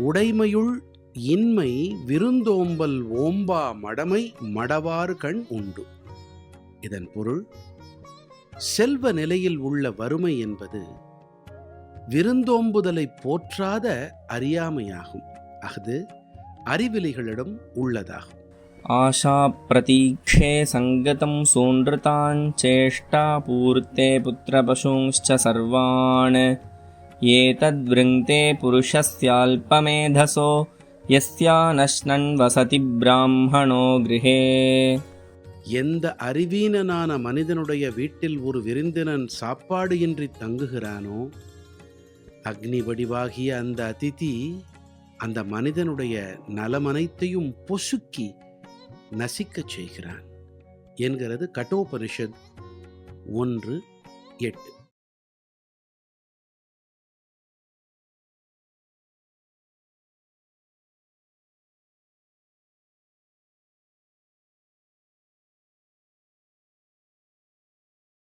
உடைமையுள் இன்மை விருந்தோம்பல் ஓம்பா மடமை மடவாறு கண் உண்டு. இதன் பொருள் செல்வ நிலையில் உள்ள வறுமை என்பது விருந்தோம்புதலை போற்றாத அறியாமையாகும். அஃது அறிவிலிகளிடம் உள்ளதாகும். ஆஷா பிரதீக்ஷே சங்கதம் சூன்றுதான் சேஷ்டா பூர்த்தே புத்திர பசுங்ச்ச சர்வான் एतद्वृङ्क्ते पुरुषस्याल्पमेधसो यस्यानश्नन् वसति ब्राह्मणो गृहे எந்த அறிவீனனான மனிதனுடைய வீட்டில் ஒரு விருந்தினன் சாப்பாடு இன்றி தங்குகிறானோ அக்னி வடிவாகிய அந்த அதிதி அந்த மனிதனுடைய நலமனைத்தையும் பொசுக்கி நசிக்கச் செய்கிறான் என்கிறது கட்டோபனிஷத் ஒன்று எட்டு